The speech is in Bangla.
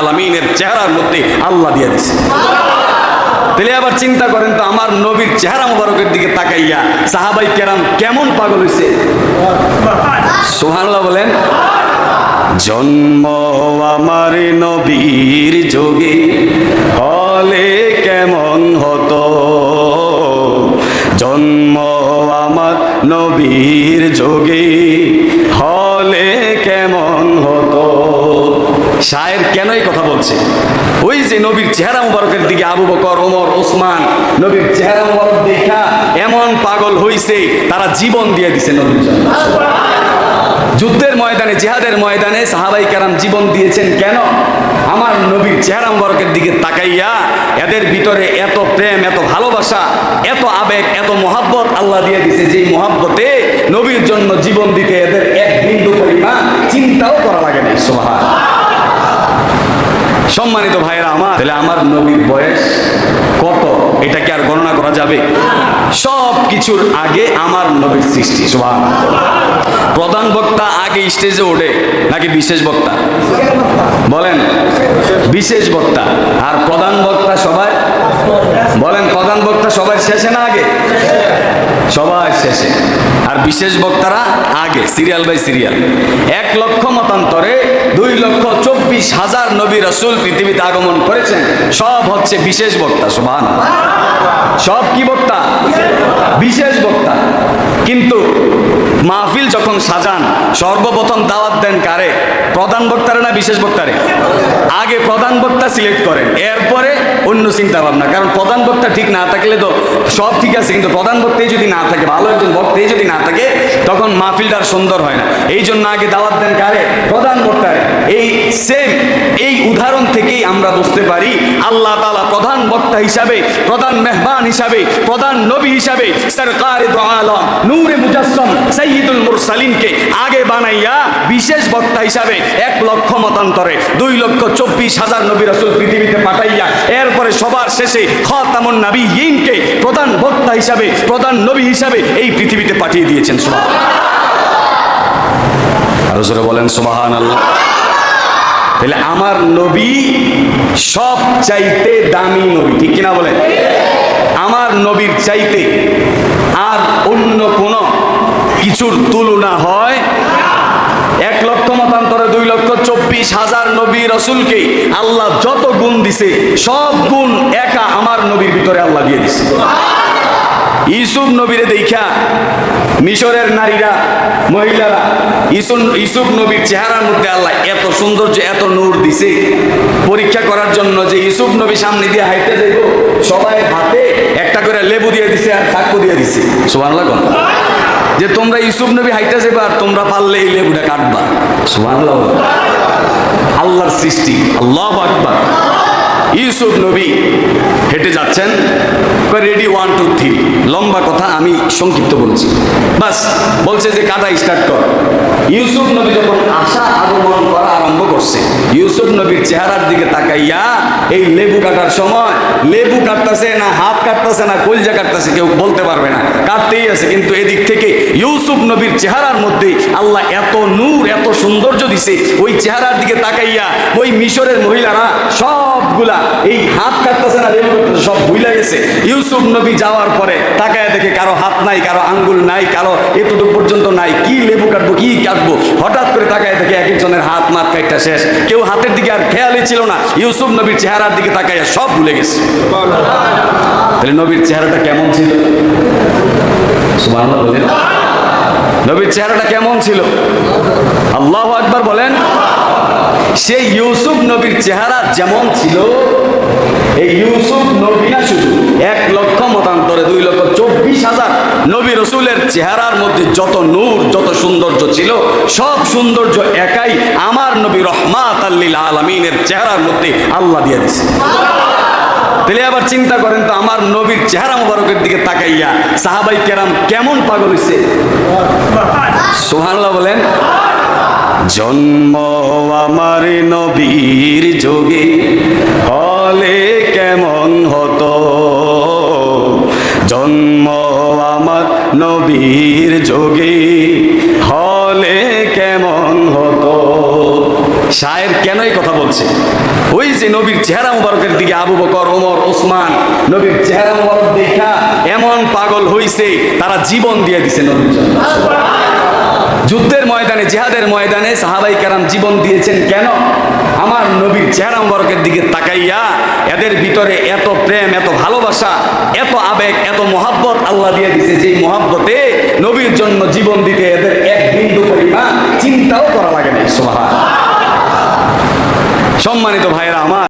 আলামিনের চেহারার মধ্যে আল্লাহ দিয়ে দিছে। তাহলে আবার চিন্তা করেন তো, আমার নবীর চেহারা মোবারকের দিকে তাকাইয়া সাহাবাই কেরাম কেমন পাগল হয়েছে সোহানলা বলেন, জন্ম আমার নবীর যোগে হলে কেমন হতো? জন্ম আমার নবীর যোগে শায়ের কেন এই কথা বলছে? ওই যে নবীর চেহারা মুবারকের দিকে আবু বকর, ওমর, ওসমান, নবীর চেহারা মুবারক দেখা এমন পাগল হইছে, তারা জীবন দিয়ে দিছে নবীর যুদ্ধের ময়দানে, জিহাদের ময়দানে সাহাবাই কারাম জীবন দিয়েছেন কেন? আমার নবীর চেহারা মুবারকের দিকে তাকাইয়া এদের ভিতরে এত প্রেম, এত ভালোবাসা, এত আবেগ, এত মহাব্বত আল্লাহ দিয়ে দিছে যে মহাব্বতে নবীর জন্য জীবন দিতে এদের এক বিন্দু পরিমাণ চিন্তাও করা লাগে না সোহান সম্মানিত ভাইয়েরা আমার, তাহলে আমার নবীর বয়স কত? এটা কি আর গণনা করা যাবে? সব কিছুর আগে আমার নবীর সৃষ্টি সোহান প্রধান বক্তা আগে স্টেজে ওঠে, নাকি বিশেষ বক্তা? বলেন, বিশেষ বক্তা। আর প্রধান বক্তা সবাই বলেন, প্রধান বক্তা সবাই শেষে না আগে? সবাই শেষে। আর বিশেষ বক্তারা আগে, সিরিয়াল বাই সিরিয়াল। এক লক্ষ মতান্তরে দুই লক্ষ চব্বিশ হাজার নবী রসুল পৃথিবীতে আগমন করেছেন। সব হচ্ছে বিশেষ বক্তা সমান সব কি বক্তা? বিশেষ বক্তা। কিন্তু মাহফিল যখন সাজান, সর্বপ্রথম দাওয়াত দেন কারে? প্রধান বক্তারে না বিশেষ বক্তারে? আগে প্রধান বক্তা সিলেক্ট করেন। এরপরে অন্য চিন্তা ভাবনা কারণ প্রধান বক্তা ঠিক না থাকলে তো সব ঠিক আছে, কিন্তু প্রধান বক্তাই যদি না থাকে, ভালো একজন বক্তাই যদি না থাকে, তখন মাহফিলটা সুন্দর হয় না। এই জন্য আগে দাওয়াত দেন কারে? প্রধান বক্তারে। এই সেম এই উদাহরণ থেকেই আমরা বুঝতে পারি আল্লাহ তালা প্রধান বক্তা হিসাবে, প্রধান মেহমান হিসাবে, প্রধান নবী হিসাবে সরকার নূরে মুজাসসম সৈয়দুল মুরসালিনকে আগে বানাইয়া বিশেষ বক্তা হিসাবে এক লক্ষ মতান্তরে, দুই লক্ষ চব্বিশ হাজার নবী রাসূল পৃথিবীতে পাঠাইয়া, এরপরে সবার শেষে খাতামুন নবী ইনকে প্রধান বক্তা হিসাবে, প্রধান নবী হিসাবে এই পৃথিবীতে পাঠিয়ে দিয়েছেন আরও বলেন সুবহান আল্লাহ তাহলে আমার নবী সব চাইতে দামি নবী, ঠিক কিনা বলেন? আমার নবীর চাইতে আর অন্য কোন কিছুর তুলনা হয় এক লক্ষ মতান্তরে, দুই লক্ষ চব্বিশ হাজার নবী রসুলকে আল্লাহ যত গুণ দিছে, সব গুণ একা আমার নবীর ভিতরে আল্লাহ দিয়ে দিছে। ইসুফ নবীরে দেখা মিশরের নারীরা, মহিলারা ইসুন ইসুফ নবীর চেহারার মধ্যে আল্লাহ এত সৌন্দর্য এত নূর দিছে। পরীক্ষা করার জন্য যে ইসুফ নবী সামনে দিয়ে হাইতে যাইব, সবাই হাতে একটা করে লেবু দিয়ে দিছে আর সাক্ষ্য দিয়ে দিছে। সোহান লাগুন যে তোমরা ইসুফ নবী হাইতে যাবে আর তোমরা পারলে এই লেবুটা কাটবা। সোহান আল্লাহর সৃষ্টি। আল্লাহ আকবার। ইউসুফ নবী হেঁটে যাচ্ছেন। রেডি ওয়ান টু থ্রি লম্বা কথা, আমি সংক্ষিপ্ত বলছি। বাস, বলছে যে কাদা স্টার্ট কর। ইউসুফ নবী যখন আশা আগমন করা আরম্ভ করছে, ইউসুফ নবীর চেহারার দিকে তাকাইয়া এই লেবু কাটার সময় লেবু কাটতেছে না, হাত কাটতেছে না, কলজা কাটতেছে, কেউ বলতে পারবে না। কাটতেই আছে, কিন্তু এদিক থেকে ইউসুফ নবীর চেহারার মধ্যে আল্লাহ এত নূর, এত সৌন্দর্য দিছে, ওই চেহারার দিকে তাকাইয়া ওই মিশরের মহিলারা সবগুলা, এই হাত কাটতেছে না, লেবু কাটতেছে, সব ভুলে গেছে। ইউসুফ নবী যাওয়ার পরে তাকায় দেখে কারও হাত নাই, কারও আঙ্গুল নাই, কারও এতটুকু পর্যন্ত নাই, কি লেবু কাটবো, কি কাটবো? হঠাৎ করে তাকায় দেখে এক একজনের হাত মাত কাটটা শেষ। কেউ হাতের দিকে আর খেয়ালই ছিল না, ইউসুফ নবীর চেহারার দিকে তাকাইয়া সব ভুলে গেছে। তাহলে নবীর চেহারাটা কেমন ছিল? বলেন। নবীর চেহারাটা কেমন ছিল? আল্লাহ আকবার বলেন, সেই ইউসুফ নবীর চেহারা যেমন ছিল, এই ইউসুফ নবী না শুধু, এক লক্ষ মতান্তরে দুই লক্ষ চব্বিশ হাজার নবী রসুলের চেহারার মধ্যে যত নূর, যত সৌন্দর্য ছিল, সব সৌন্দর্য একাই আমার নবী রহমাত আল্লিল আলমিনের চেহারার মধ্যে আল্লাহ দিয়ে দিছে তাহলে আবার চিন্তা করেন তো, আমার নবীর চেহারা মুবারকের দিকে তাকাইয়া সাহাবাই কেরাম কেমন পাগল হইছে? সোহানলা বলেন, জন্ম আমার নবীর যোগে হলে কেমন হতো? জন্ম আমার নবীর ওই যে নবীর চেহারা মুবারকের দিকে আবু বকর, ওমর, ওসমান, নবীর চেহারা মুবারক দেখা এমন পাগল হইছে, তারা জীবন দিয়ে দিছে নবীর যুদ্ধের ময়দানে, জিহাদের ময়দানে সাহাবাই কারাম জীবন দিয়েছেন কেন? আমার নবীর চেহারা মুবারকের দিকে তাকাইয়া এদের ভিতরে এত প্রেম, এত ভালোবাসা, এত আবেগ, এত মহাব্বত আল্লাহ দিয়ে দিছে যেই মহাব্বতে নবীর জন্য জীবন দিতে এদের এক বিন্দু পরিমাণ চিন্তাও করা লাগে না সোহা সম্মানিত ভাইয়েরা আমার